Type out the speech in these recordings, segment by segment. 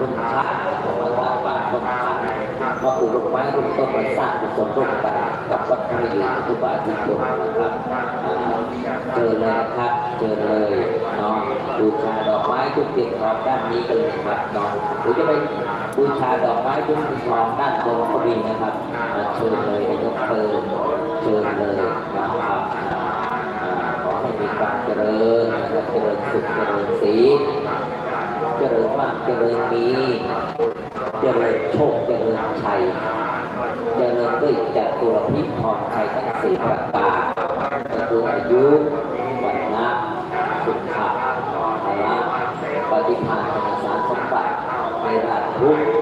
รุ่งชาติมาตากบาตรต้นขันมาปลูกดอกไม้รุ่งต้นไมาสร้างกุศลร่วมกันกับวัดพระยืนทุบาททุกคนนะครับเจอเลยครับเจอเลยเนาะบูชาดอกไม้ทุกเทียนทองด้านนี้กันเลยครับเนาะหรือจะไปบูชาดอกไม้ทุกเทียนทองด้านบนก็มีนะครับเชิญเลยนายกเปิดเชิญเลยนะครับขอให้มีความเจริญนะครับเจริญสุขเจริญสี เจริญมากเจริญมีเจริญโชคเจริญชัยเจริญด้วยจัตุรพิธรชัยทั้งสี่ประการก็คืออายุวันนะสุขภาพละปฏิภาณสารสมบัติในราชทุกข์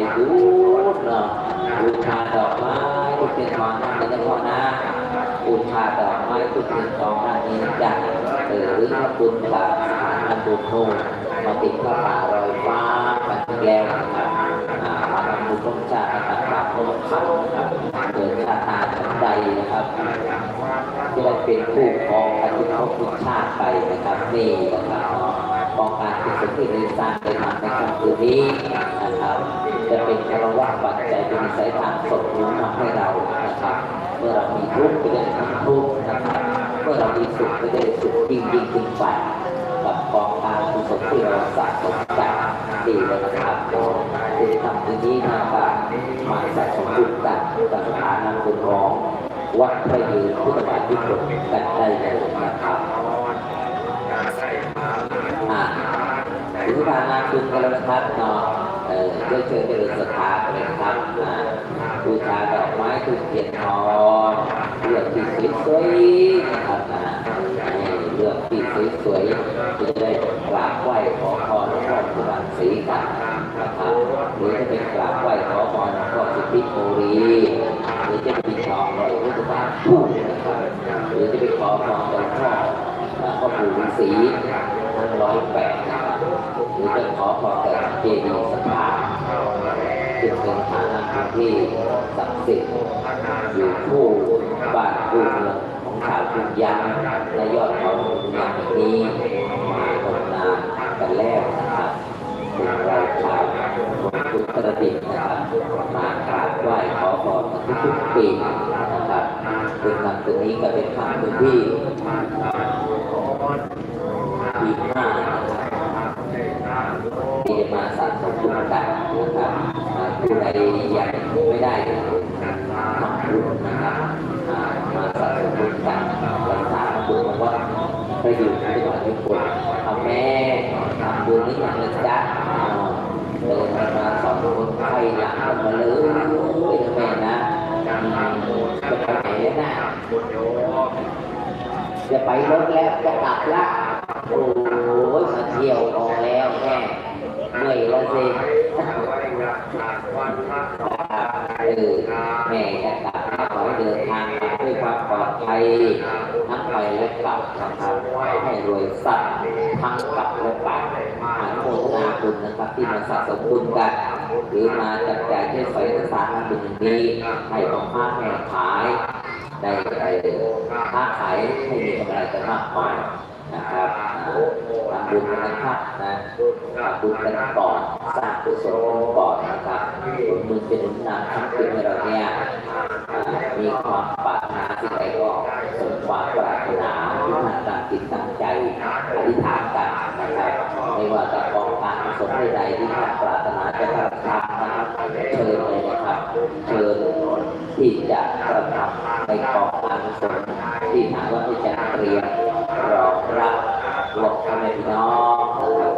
คุณแม่ใจดูเนาะบูชาดอกไม้ทุกเทียนทองนั่นเลยนะพ่อนะบูชาดอกไม้ทุกเทียนทองนั่นนี้จ้ะหรือถ้าคุณกับสถานอันบุญโทมาติดพระป่าลอยฟ้ากันแล้วนะครับมาทำบุญร่วมชาตินะครับกราบร่วมขันนะครับเกิดชาติาชั้นใดนะครับที่ได้เป็นผู้ครองปฏิภพคุณชาติไปนะครับนี่นะครับ องการกุศลที่ได้สร้างได้ทำในครั้งคืนนี้นะครับจะเป็นคารวะปัจจัยเป็นสายทางสดรู้มาให้เรานะครับ เมื่อเรามีทุกข์ก็จะได้ทำทุกข์นะครับเมื่อเรามีสุขก็จะได้สุขยิ่งยิ่งขึ้นไปกับกองการกุศลที่เราสะสมกันดีเลยนะครับเนาะที่ทำคืนนี้นะครับมาสะสมบุญกันกับสถานะคุณของวัดพระยืนพุทธบาทที่กดกันได้เลยนะครับอ่า ถึงการงานบุญกันแล้วนะครับเนาะเออเพื่อเชิญไปเลยศรัทธากันเลยนครับอ่าบูชาดอกไม้ทูบเทียนทองเลือกที่สวยๆนะครับนะเลือกที่สวยๆจะได้กราบไหว้ขอพรหลวงพ่อสุวรรณศรีกันนะครับหรือจะเป็นกราบไหว้ขอพรหลวงพ่อสิทธิโมรีหรือจะไปปิดทองรอยพุทธบาทคู่นะครับหรือจะไปขอพรหลวงพ่อพ่อปู่ฤาษีทั้งร้อยแปดนะ รับหรือจะขอพรแต่เจดีย์สถานซึ่งเป็นฐานะที่ศักดิ์สิทธิ์อยู่คู่บ้านคู่เมืองของชาวพุทธยางและยอดเขาพุทธยางแห่งนี้มาตกนานกันแล้วนะครับพวกเราชาวพุทธประดิษฐ์นะครับมากราบไหว้ขอพรทุกๆปีนะครับเป็นคำตัวนี้ก็เป็นคำตัวที่ปีห้านะครับ ที่จะมาสะสมบุญกันนะครับผู้ใดยังไม่ได้ทำบุญนะครับอ่ามาสะสมบุญกันรักษาบุญวัดพระอยู่ที่จังหวัดทุกคนเอาแม่ทำบุญนี้อย่างนะจ๊ะอ่าเดินมาสองคนไข้หลังกันมาเลยนะแม่นะจะไปไหนนะจะไปรถแล้วจะกลับละ โอ้ยมาเที่ยวพอแล้วแม่เหนื่อยแล้วสิเออแม่จะกลับขอให้เดินทางด้วยความปลอดภัยทั้งไปและกลับนะครับให้รวยสัตว์ทั้งกลับและกลับอนุโมนาบุญนะครับที่มาสะสมบุญกันหรือมาจับจ่ายใช้สอยสารบุญนี้ให้ของค้าแม่ขายได้ไปค้าขายให้มีกำไรกันมากกว่านะครับ บุญนะครับนะบุญกันก่อนสร้างกุศลกันก่อนนะครับผลบุญจะหนุนนำทั้งปีให้เราเนี่ยมีความปรารถนาสิ่งใดก็สมความปรารถนาที่ท่านตั้งจิตตั้งใจอธิษฐานกันนะครับไม่ว่าจะกองการกุศลใดที่ท่านปรารถนาจะกระทำนะครับเชิญเลยนะครับเชิญที่จะกระทำในกองการกุศลที่ทางวัดที่จะเตรียม รวมพ่อแม่พี่น้อง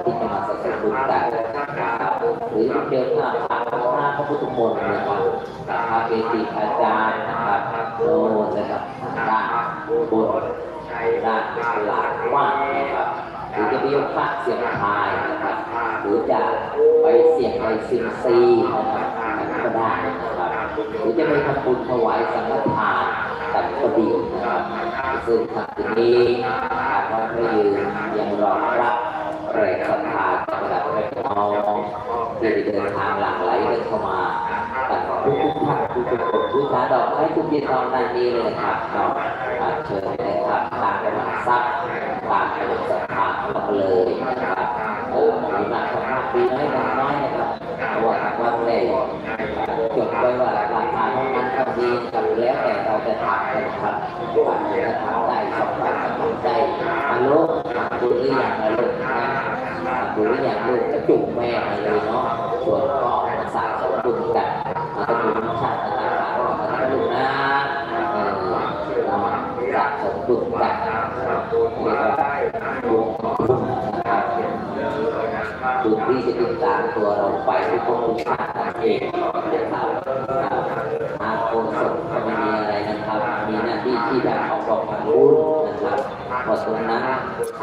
ที่จะมาสะสมบุญกันนะครับหรือเดินหน้าผ่านหน้าพระพุทธมนต์นะครับพระเกจิอาจารย์นะครับโน่นนะครับด้านบนด้านหลังว่างนะครับหรือจะไปยกพระเสียงทายนะครับหรือจะไปเสี่ยงในซิมซีนะครับก็ได้นะครับหรือจะไปทำบุญถวายสังฆทานกันก็ดีนะครับ ซึ่งทางที่นี้ทางวัดพระยืนยังรองรับแรงศรัทธาจากระดับแม่น้องที่เดินทางหลั่งไหลกันเข้ามาแต่ทุกันชานดอกไม้ทุกทีตอนนั้นนี้เลยครับเนาะเชิญเลยครับตามกำลังทรัพย์ตามกำลังศรัทธาของเราเลยนะครับเออมีมากมากมีน้อยน้อยนะครับเพราว่าทางวัดได้จดไว้ว่าราคาเท่านั้นเท่านี้ จะทำกันครับว่าจะทำได้สองบาทก็ทำได้อาลูกทำบุญหรือยังอาลูกนะทำบุญหรือยังลูกก็จุ่มแม่มาเลยเนาะส่วนพ่อมาสร้างสมบุญกันมาทำบุญชาติต่างๆมาทำบุญนะเราสร้างสมบุญกันเรียกว่าบุญบุญที่จะติดตามตัวเราไปทุกภพทุกชาตินั่นเองนะครับทางโคศกก็ไม่มีอะไรนะครับ มี หน้าที่ที่จะเอาบอกมาบุญนะครับเพราะตรงนั้น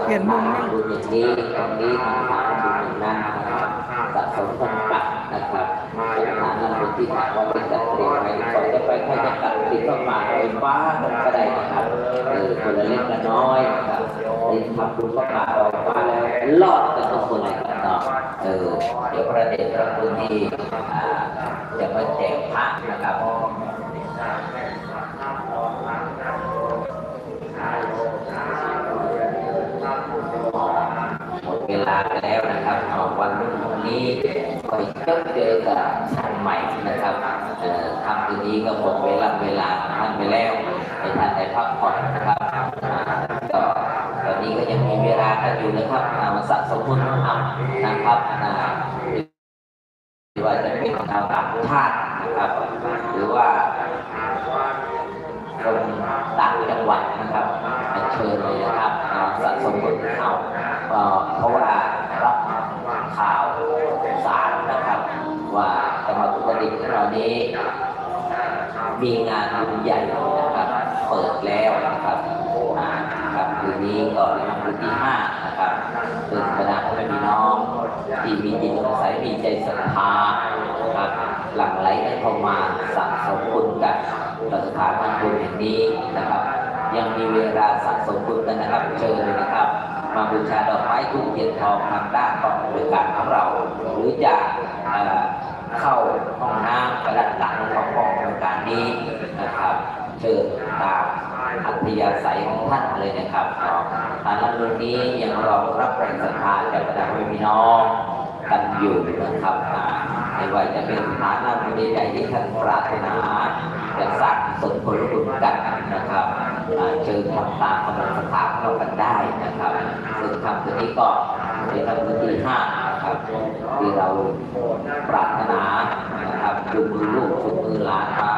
เปลี่ยนมุมนะบุญอย่างนี้ตรงนี้ทางฐานบุญอย่างนั้นนะครับสะสมผลปักนะครับเป็นฐานนั้นบุญที่ถามว่าเป็นจัดเตรียมไว้ก่อนจะไปใครจะกลับติดเข้ามาไฟฟ้าก็ได้นะครับเออคนละเล็กละน้อยนะครับนี่ทำบุญเข้ามาไฟฟ้าแล้วรอดกันทุกคนเลยครับเนาะเออเดี๋ยวประเด็นพระคุณที่จะมาแจกพระนะครับ หมดเวลาไป แล้วนะครับเอาวันพรุ่งนี้ไปเจอเจอกับท่านใหม่นะครับทำคืนนี้ก็หมดเวลาเวลาท่านไปแล้วให้ท่านได้พักผ่อนนะครับก็ตอนนี้ก็ยังมีเวลากันอยู่นะครับมาสะสมบุญธรรมนะครับอ่าไม่ว่าจะเป็นชาวต่างชาตินะครับ หรือว่าคนต่างจังหวัดนะครับมาเชิญเลยนะครับสะสมผลข่าเอ่อเพราะว่า ข่าวสารนะครับ ว่าจังหวัดอุตรดิตถ์ของเรานี้มีงานบุญใหญ่นะครับ เปิดแล้วนะครับครับคืนนี้ก็เป็นคืนที่ห้านะครับซึ่งบรรดาพ่อแม่พี่น้องที่มีจิตสงสัยมีใจศรัทธาครับหลั่งไหลกันเข้ามาสะสมบุญกันต่อสถานทางบุญแห่งนี้นะครับ ยังมีเวลาสะสมบุญกันนะครับเชิญเลยนะครับ มาบูชาดอกไม้ทูบเทียนทองทางด้านกองบริการของเรา หรือจะเข้าห้องน้ำกระด้านหลังของกองบริการนี้นะครับเชิญตามอัธยาศัยของท่านเลยนะครับเนาะทางนั้นรุ่นนี้ยังรองรับแรงศรัทธาจากบรรดาพี่น้องกันอยู่นะครับไม่ว่าจะเป็นฐานะบุญใหญ่ที่ท่านปรารถนาจะสร้างสนผลบุญกันนะครับ อ่าเชิญทำตามกำลังศรัทธาของเรากันได้นะครับซึ่งคำตัวนี้ก็เป็นคำตัวที่ห้านะครับที่เราปรารถนานะครับจูงมือลูกจูงมือหลานมา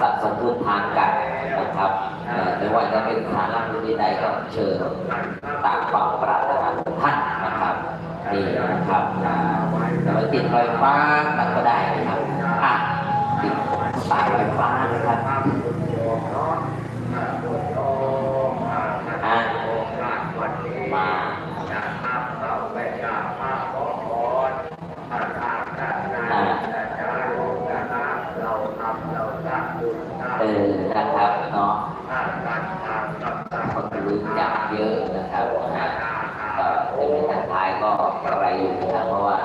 สะสมบุญทานกันนะครับเอ่อไม่ว่าจะเป็นฐานะบุญใดก็เชิญตามความปรารถนาของท่านนะครับนี่นะครับอ่าแต่ว่าติดไฟฟ้าก็ได้นะครับอะติดสายไฟฟ้านะครับอะมา อ่าเออนะครับเนาะคนรู้จัก เยอะนะครับนะเป็นทักทายก็อะไรอยู่นะครับเพราะว่า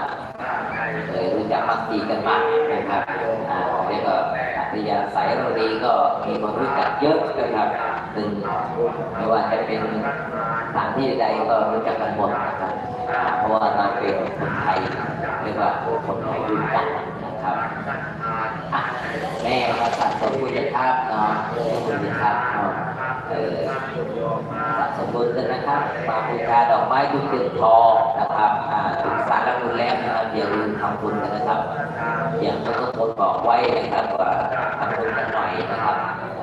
เคยรู้จักมักดีกันมากนะครับอ่าแล้วก็อัธยาศัยเราดีก็มีคนรู้จักเยอะนะครับซึ่งไม่ว่าจะเป็นสถานที่ใดก็รู้จักกันหมดนะครับเพราะว่าเราเป็นคนไทยเรียกว่าคนไทยรู้จักนะครับอะแม่มาสะสมบุญนะครับเนาะบุญนะครับเนาะเออ บุญกันนะครับมาบูชาดอกไม้ทุกเทียนทองนะครับอ่าถึงสารบุญแล้วนะครับอย่าลืมทำบุญกันนะครับ อย่างที่ทุกคนบอกไว้นะครับว่าทำบุญกันหน่อยนะครับ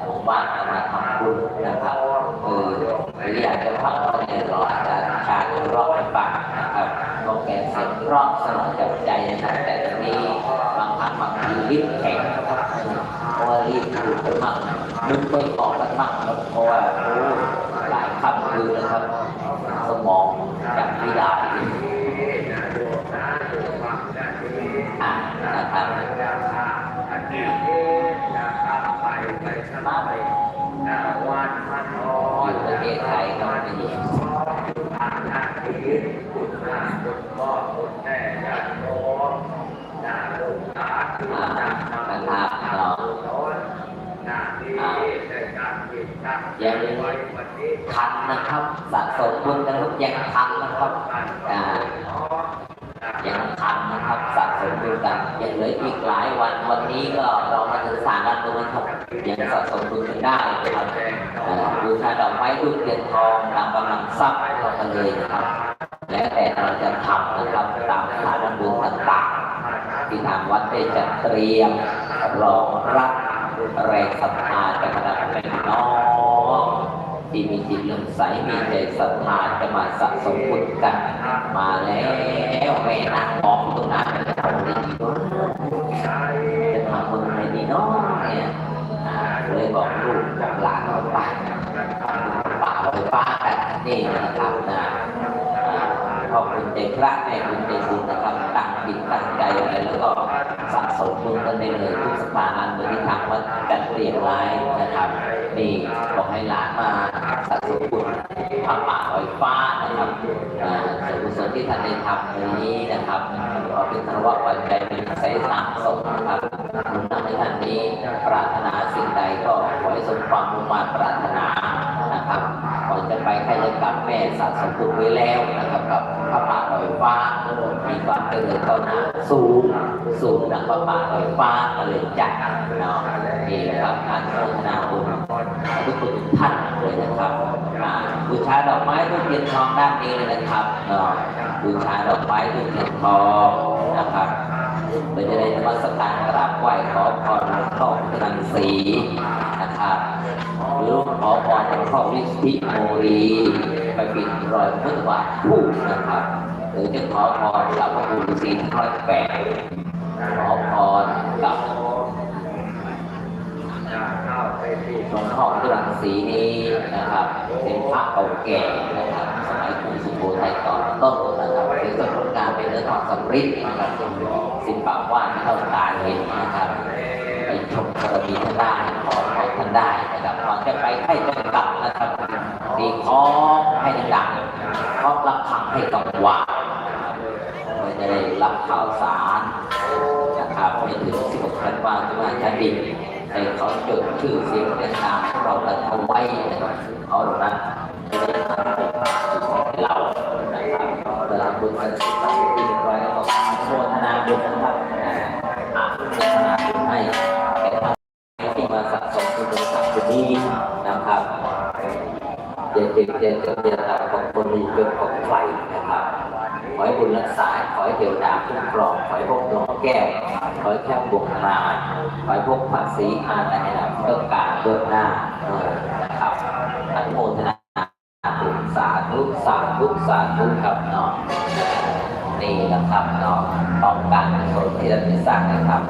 ผมว่าเอามาทำบุญนะครับเออหรืออยากจะฟังก็เนี่ยเราอาจจะชาติรอบให้ฟังนะครับก็แกเสียงราะสนองจับใจนะครับแต่ตอนนี้บางครั้งบางทีรีบแข็งนะครับเพราะว่ารีบดูดไปมากนึกไม่อกกันมากครับเพราะว่าโอ้หลาย คือนะครับ สมองจับไม่ได้อ่านะครับมาไปอยู่ประเทศไทยก็ไม่ดีอ่านะครับเนาะ ยังทั นะครับสะสมบุญนะครับยังทันนะครับอ่ายังทันนะครับสะสมบุญกันยังเหลืออีกหลายวันวันนี้ก็เรามาถึงสามวันตรงนี้ครับยังสะสมบุญกันได้นะครับบูชาดอกไม้ทูบเทียนทองตามกำลังทรัพย์เรากันเลยนะครับ แล้วแต่เราจะทำนะครับตามสานบุญต่างๆ ที่ทางวัดได้จัดเตรียมรองรับแรงศรัทธาจากบรรดาพี่น้อง ที่มีจิตเลื่อมใสมีใจศรัทธาจะมาสะสมบุญกัน มาแล้วแม่นางมองตรงนั้นจะทำดีวะจะทำบุญอะไรดีเนาะเนี่ยเลยบอกลูกบอกหลานเอาไปป่าไปป้ากันนี่นะครับนะอ่าขอบคุณใจพระแม่คุณใจบุญนะครับตั้งจิตตั้งใจอะไรแล้วก็สะสมบุญกันได้เลยทุกสถานะโดยที่ทางวัดจัดเตรียมไว้นะครับนี่บอกให้หลานมา สะสมบุญพระป่าลอยฟ้านะครับอ่าส่วนกุศลที่ท่านได้ทำในนี้นะครับก็เป็นธนวัตปัจจัยเป็นใช้สามสมนะครับคุณทำให้ท่านนี้ปรารถนาสิ่งใดก็ขอให้สมความมุ่งมั่นปรารถนานะครับก่อนจะไปใครจะกลับแม่สะสมบุญไว้แล้วนะครับกับพระป่าลอยฟ้ามีความเจริญก้าวหน้าสูงสูงดังพระป่าลอยฟ้าเลยจัดเนาะนี่นะครับการโฆษณาบุญทุกคนทุกท่าน เลยนะครับอ่าบูชาดอกไม้ทูบเทียนทองด้านนี้เลยนะครับบูชาดอกไม้ทูบเทียนทองนะครับเพื่อจะได้นมัสการกราบไหว้ขอพรหลวงพ่อพุทธังสีนะครับหรือขอพรหลวงพ่อวิสิโมรีไปปิดรอยพุทธบาทคู่นะครับหรือจะขอพรกับพระบุญศรีร้อยแปดขอพรกับ หลวงพ่อตุลังสีนี้นะครับ เป็นพระเก่าแก่นะครับ สมัยกรุงสุโขทัยตอนต้นนะครับเป็นต้นผลงานเป็นเนื้อทองสำริดนะครับสินปากว่านเท่าตาเห็นนะครับไปชมกรณีท่านได้ขอขอท่านได้นะครับก่อนจะไปให้จะกลับนะครับดีคล้องให้ดังๆคล้องรับขังให้กังวานเพื่อจะได้รับข่าวสารนะครับไปถึงสิบหกธันวาคมที่มาชาดิน ให้เขาจดชื่อเสียงเรียงนามของเรากันเอาไว้นะครับเอาหล่านั้นจะได้ทำให้เรานะครับเราบุญกันสิบวันที่เรียบร้อยแล้วก็โมทนาบุญนะครับอ่าโมทนาบุญให้แก่ท่านที่มาสะสมบุญสักบุญนี้นะครับเด็กเด็กเด็กเด็กของคนมีเกิดของใครนะครับ ขอ ให้บุญรักษา ขอให้เทวดาคุ้มครอง ขอให้พวกดวงแก้ว ขอให้แค่บุกมาขอให้พวกผักสีอาแต่ให้เราต้องการเบิกหน้าเออนะครับอนุโมทนาบุญสาธุสาธุสาธุครับเนาะนี่นะครับเนาะต้องการกุศลที่เราจะสร้างนะครับ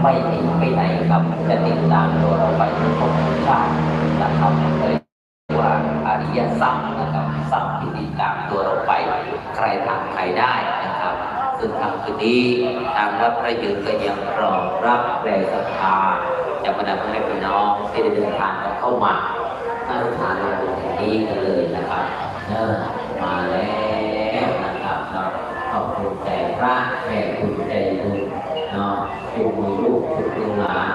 ไม่หนีไปไหนครับจะติดตามตัวเราไปทุกภพทุกชาตินะครับเลย ซึ่งทำคืนนี้ ทางวัดพระยืนก็ยังรองรับแรงศรัทธาจากบรรดาพ่อแม่พี่น้องที่ได้เดินทางเข้ามาหน้าสถานบุญแห่งนี้กันเลยนะครับเออมาแล้วนะครับเนาขอบคุณใจพระแม่คุณใจบุญเนาะอยู่มือลูกถูกลูกหลาน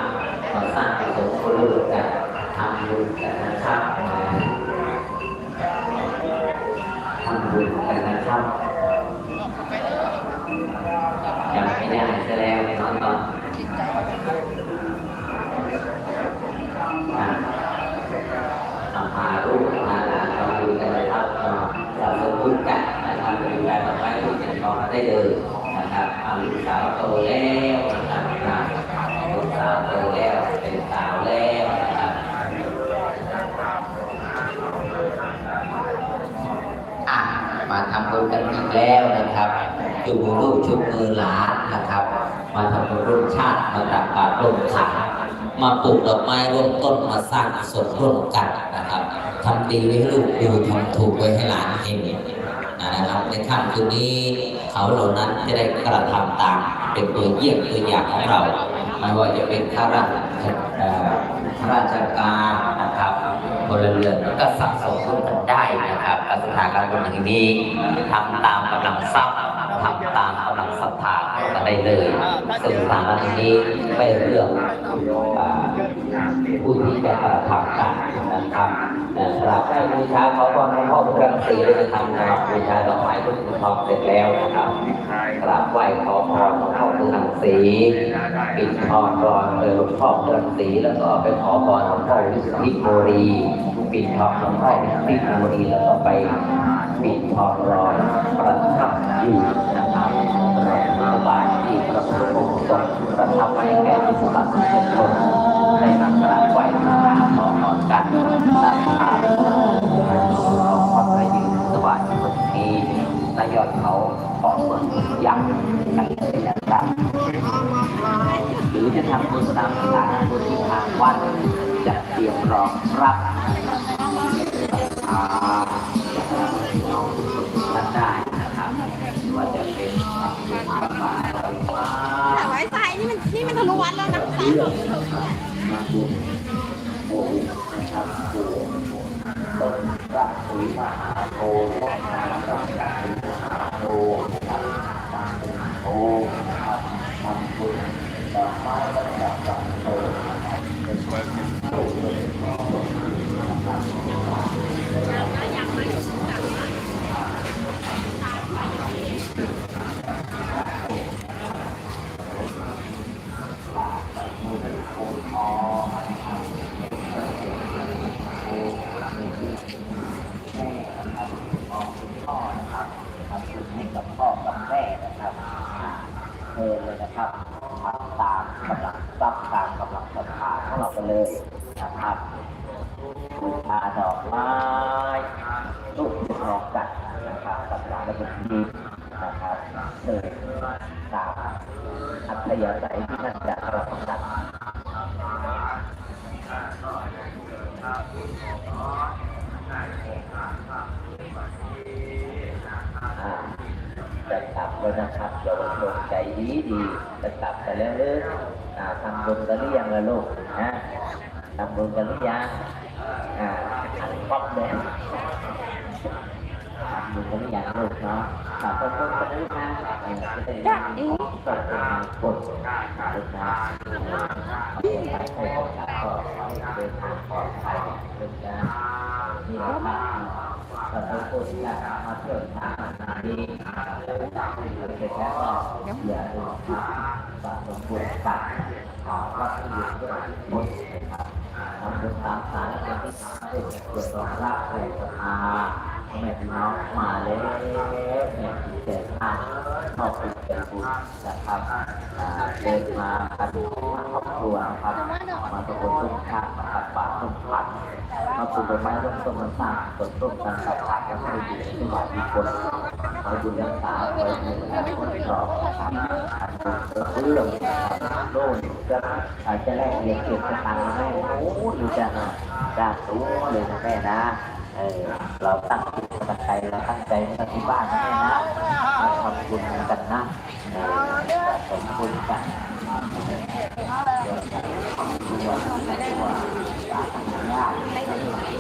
มาสร้างกุศลคนละกันทำบุญกันนะครับทำบุญกันนะครับยังไม่ได้ซะแล้วตอนตอนอะเอาพาลูกมาหลานทำบุญกันนะครับเนาะเราลงทุนกันนะครับเป็นการต่อไปที่จะรอได้เลยนะครับเอาลูกสาวโต แล้วนะครับอะลูกสาวโตแล้วเป็นสาวแล้วนะครับอะมาทำบุญกันอีกแล้วนะครับจุมือลูกชุบมือหลานนะครับ มาทำบุญร่วมชาติมาตักบาตรร่วมขันมาปลูกดอกไม้ร่วมต้นมาสร้างกุศลร่วมกันนะครับทำดีไว้ให้ลูกดูทำถูกไว้ให้หลานเห็นนะครับในค่ำคืนนี้เขาเหล่านั้นจะได้กระทำตาม เป็นตัวเยี่ยมตัวอย่างของเรา ไม่ว่าจะเป็นข้าราชเอ่อข้าราชการนะครับพลเรือนก็สะสมร่วมกันได้นะครับสถานการณ์บนอย่างนี้ทำตามกำลังทรัพย์ทำตามกำลังศรัทธาก็ได้เลย ซึ่งทารณ์นี้ไม่เรื่อง ผู้ที่จะกระทำกันนะครับเอ่อกราบไหว้บูชาขอพรหลวงพ่อพระศรีนะครับนะครับบูชาดอกไม้ทุกทองเสร็จแล้วนะครับกราบไหว้ขอพรหลวงพ่อพระศรีปิดทองก่อนเลยหลวงพ่อพระศรีแล้วก็ไปขอพรหลวงพ่อวิสุทธิโมรีปิดทองหลวงพ่อวิสุทธิโมรีแล้วก็ไปปิดทองรอยประทับอยู่นะครับรอยพระบาทที่พระพุทธองค์ทรงประทับไว้แก่ที่สมบัติทุกคน ได้มากราบไหว้บูชาขอพรกันตั้งทางของพระพระยืนสวัสดิ์คนนี้นายอดเขาขอเปิดยักษ์กันเลยนะครับหรือจะทำบุญตามสถานบุญที่ทางวัดจะเตรียมรองรับอ่าเอาท่านได้นะครับว่าจะเป็นบุญบาตรมาแต่ไว้ใส่นี่มันนี่มันทะลุวัดแล้วนะเรื่อง มาบุญโอ้นะครับโอ้ตนพระศรีมหาโพธิ์นารับพระศรีมหา ทำตามกำลังทรัพย์ตามกำลังศรัทธาของเราไปเลยนะครับบูชาดอกไม้ลูกรองกันนะครับกับหลังระบิดดีนะครับเดินตามอัธยาศัยที่ท่านจะกระทำกันจะกลับแล้วนะครับเดี๋ยวลงใจดีดี จะกลับไปแล้วหรืออ่าทำบุญกันหรือยังล่ะลูกนะทำบุญกันหรือยังอ่าอันป๊อปเลยทำบุญกันหรือยังลูกเนาะขอบคุณกันหรือยังเออจะได้ยังของตกเป็นมงคลลูกนะเอาไปให้โอกาสก็ขอให้เดินทางปลอดภัยลูกนะนี่นะครับเราต้องพูดกันมาเที่ยวทางนาดีเสร็จแล้วก็อย่าลืมมาสะสมบุญตักของวัดที่อยู่ด้วยบุญนะครับทำบุญตามสารเป็นที่ทำให้เกิดรองรับแรงศรัทธาแม่พี่น้องมาแล้วแม่พี่เจ้าขอบคุณเป็นบุญนะครับอ่าเดินมากันครอบครัวนรับมาตะโกนตุ้มข้างมาตัดบาตรตุ้มผัดกต้นไม้ร่มต้นมันสร้างต้น ต้นกันกับผักและให้อยู่ในหลามีคนคอยดูแลรักษาคอยดูแลคนรอบทำเรื่องโน่นจะอาจจะแลกเรียนเก็บสตังค์มาให้โอ้ดีจังอะจ้าตัวเลยนะแม่นะเออเราตั้งจิตตั้งใจเราตั้งใจมาที่บ้านนะแม่นะมาทำบุญกันนะเออสมบุญกันเดี๋ยวจะดูว่าว่าตาทำงานไม่นอนอยู่เลย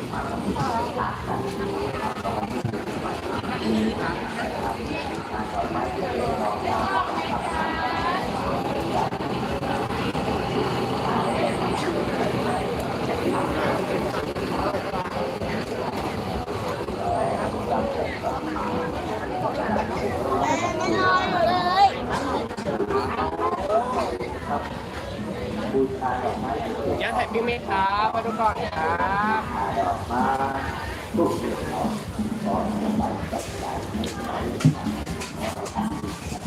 บูชาดอกไม้ อ ย่าถ่ายพี่เมฆครับมาดูก่อนครับดอกไม้ทุกสิ่งก่อนไปจัดการบูชาดอกไม้เป็น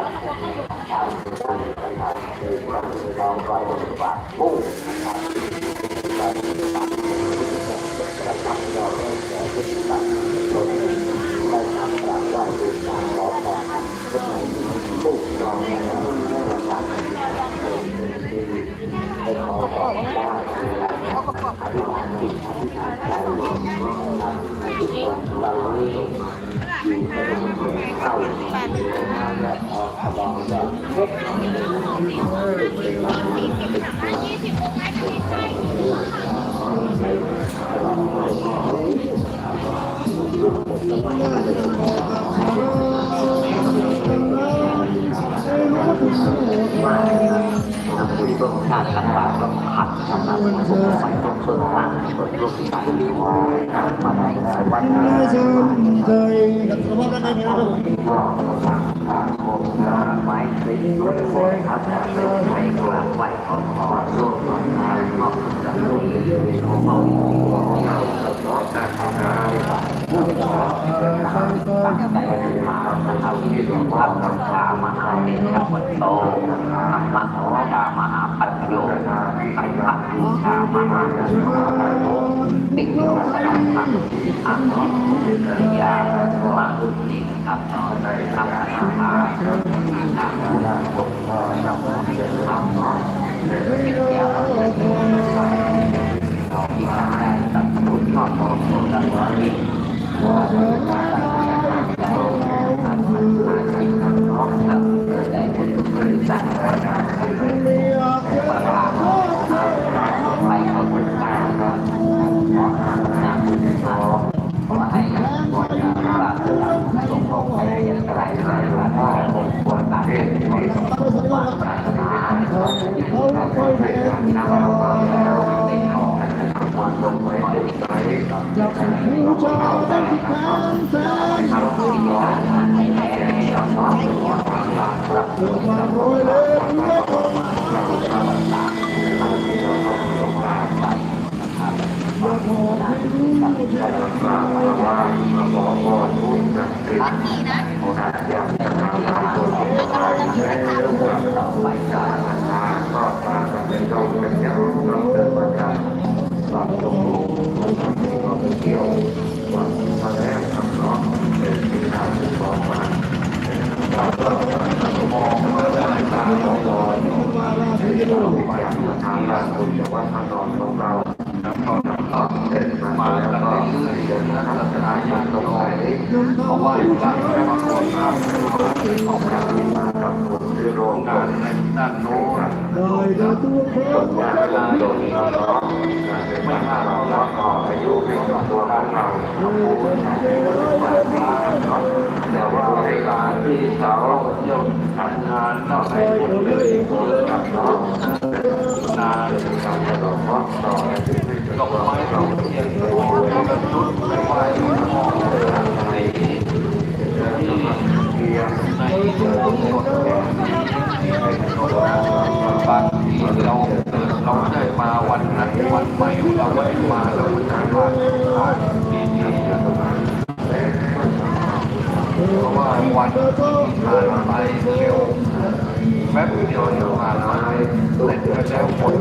ชา ติต่างๆก็ขัดสำหรับผู้ใส่ต้องเพิ่มต่างเปิดรูปที่ใส่มาในวันใจกับสภาพนั้นได้ไหมครับ ไม้สีรถไฟครับไม้กลางไว้ขอขอร่วมงานมอบกับผู้ที่ของเราเราขอการทำงานตั้งใจมานะครับที่หลวงพ่อพระชามหาเดชวัตโตธรรมะขอามหาปัญโยสังฆะชามหาโยติโยสนังสังอังกิยามาอุติ ครั ไปจากผู้ชายที่แข็งแสนทำสิ่งที่ให้แก่ชาวบ้านรับเกิดมาร้อยเล่ม เขาเวลาโดนเราเนาะไม่ห้าเราเราก็อายุเป็นของตัวของเราแต่ว่าเวลาที่เขาโยกทำงานนอกในคนเลยกับเนาะนานกับเราเพราะเราดอกไม้เราเทียนเราเป็นรุ่นไม่ไหวมองในที่เทียนในบาง เราเราไม่ได้มาวันนั้นวันใหม่เราไม่ได้มาเราไม่ได้มาผ่านปีนี้เพราะว่าวันที่ผ่านไปเร็วแป๊บเดียวเดียวผ่านไปเสร็จไปแล้วหมด